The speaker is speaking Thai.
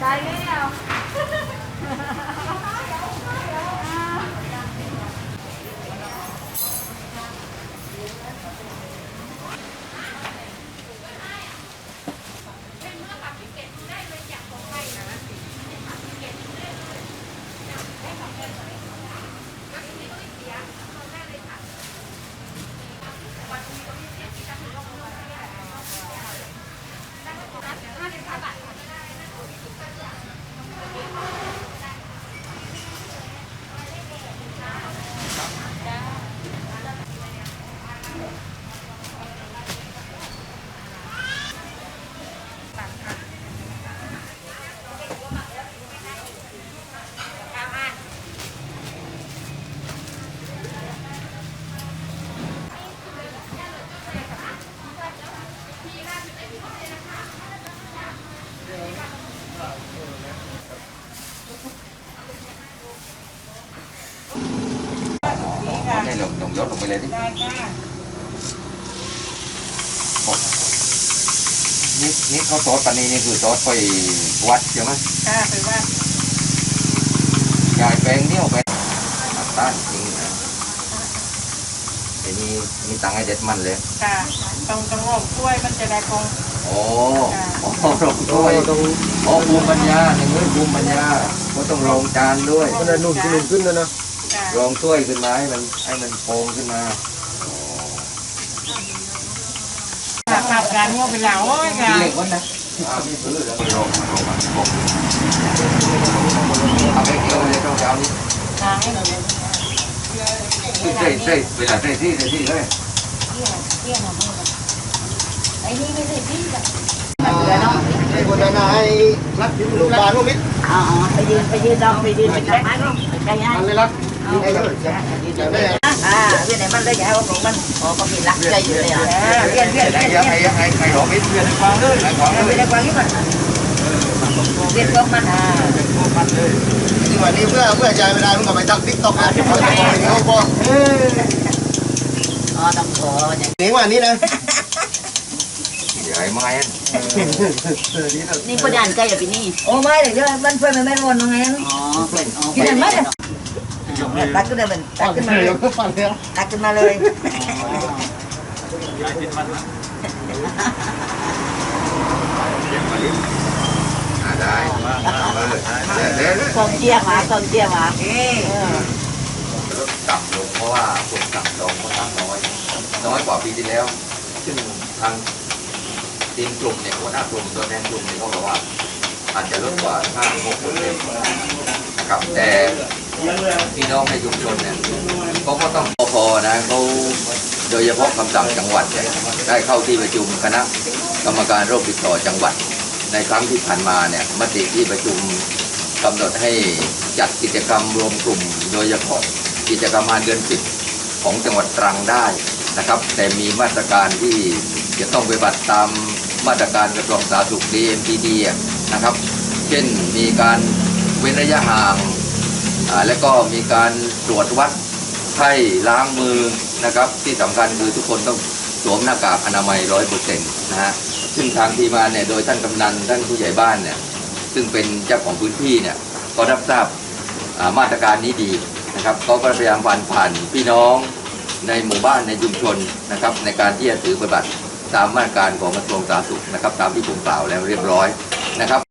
大原要 ให้ลงลงยศลงไปเลยดิ ได้จ้านี่นี่เขาซอสปันนี้นี่คือซอสไปวัดใช่ไหมค่ะไปว่ายายแปลงเนี่ยวไปน้ำตาลจริงนะไอ้นี่มีตังค์ให้เด็ดมันเลยค่ะตรงตรงโรงกล้วยมันจะได้คงโอ้โอ้ลงด้วยโอ้ภูมิปัญญาหนึ่งเรื่องภูมิปัญญาก็ต้องลงจานด้วยมันจะนุ่มขึ้นนุ่มขึ้นแล้วนะจ้าลงถ้วยขึ้นมาให้มันให้มันโป่งขึ้นมา ขับการงัวเป็นเหล่าโอ้ยกิค่ะนเหล็กวันนะอ้าวนี่ซื้อแล้วลงลงมาโป่งเอาไปเกี่ยวเลยต้องเช้านี้ทางให้หน่อยคือใส่ใส่เวลาใส่ที่ใส่ที่เลยไอ้นี่ไม่ใช่พี่แบบไอ้คนนั้นน่ะให้รัดลูกบาลลูกมิดอ๋อไปยืนไปยืนดองไปยืนไปจับไม้ก็ไปใจง่ายมันเลยรัดไอ้ อ่าเวียนไหนมันเลยแย่ของมันอ๋อก็มีรักใจอยู่เลยอะเวียนเวียนไอ้เวียนยังเวียนไอ้ยังไอ้ไอ้หลอกไอ้เพื่อนฟังเลยไอ้ฟังเลยไม่ได้กว่านี้มันเวียนพวกมันอ่าที่วันนี้เพื่อเพื่อใจไม่ได้มึงก็ไปตั้งติ๊กต็อกนะเขาจะไปเขาบอกอ๋อต้องขออย่างหนีวันนี้นะเดี๋ยวไอ้ไม้นี่ประดานใจอย่างพี่นี่โอ้ไม่เดี๋ยวมันเพื่อนมันไม่วนตรงนั้นอ๋อเพื่อนอ๋อกินอะไร ตักขึ้นเลยมันตักขึ้นมาเลยเดี๋ยวก็ฟันแล้วตักขึ้นมาเลยอ่าได้เดี๋ยวเดี๋ยวส้มเจี๊ยบมาส้มเจี๊ยบมาเออต่ำลงเพราะว่าคนต่ำลงเพราะต่ำน้อย น้อยกว่าปีที่แล้ว ซึ่งทางทีมกลุ่มเนี่ยหัวหน้ากลุ่มตัวแทนกลุ่มเนี่ยเขาบอกว่าอาจจะลดกว่าห้าหกเปอร์เซ็นต์นะครับแต่ พี่น้องในชุมชนเนี่ยเขาก็ต้องพอนะเขาโดยเฉพาะคำสั่งจังหวัดเนี่ยได้เข้าที่ประชุมคณะกรรมการโรคติดต่อจังหวัด ในครั้งที่ผ่านมาเนี่ยมติที่ประชุมกำหนดให้จัดกิจกรรมรวมกลุ่ม โดยเฉพาะกิจกรรมงานเดือนสิบของจังหวัดตรังได้นะครับ แต่มีมาตรการที่จะต้องปฏิบัติตามมาตรการกระทรวงสาธารณสุข DMPD อะนะครับ เช่นมีการเว้นระยะห่าง และก็มีการตรวจวัดไข้ล้างมือนะครับ ที่สำคัญคือทุกคนต้องสวมหน้ากากอนามัยร้อยเปอร์เซ็นต์นะฮะซึ่งทางทีมานเนี่ยโดยท่านกำนันท่านผู้ใหญ่บ้านเนี่ยซึ่งเป็นเจ้าของพื้นที่เนี่ยก็รับทราบมาตรการนี้ดีนะครับก็พยายามผ่านผ่านพี่น้องในหมู่บ้านในชุมชนนะครับ ในการที่จะถือปฏิบัติตามมาตรการของกระทรวงสาธารณสุขนะครับ ตามที่ผมกล่าวแล้วเรียบร้อยนะครับ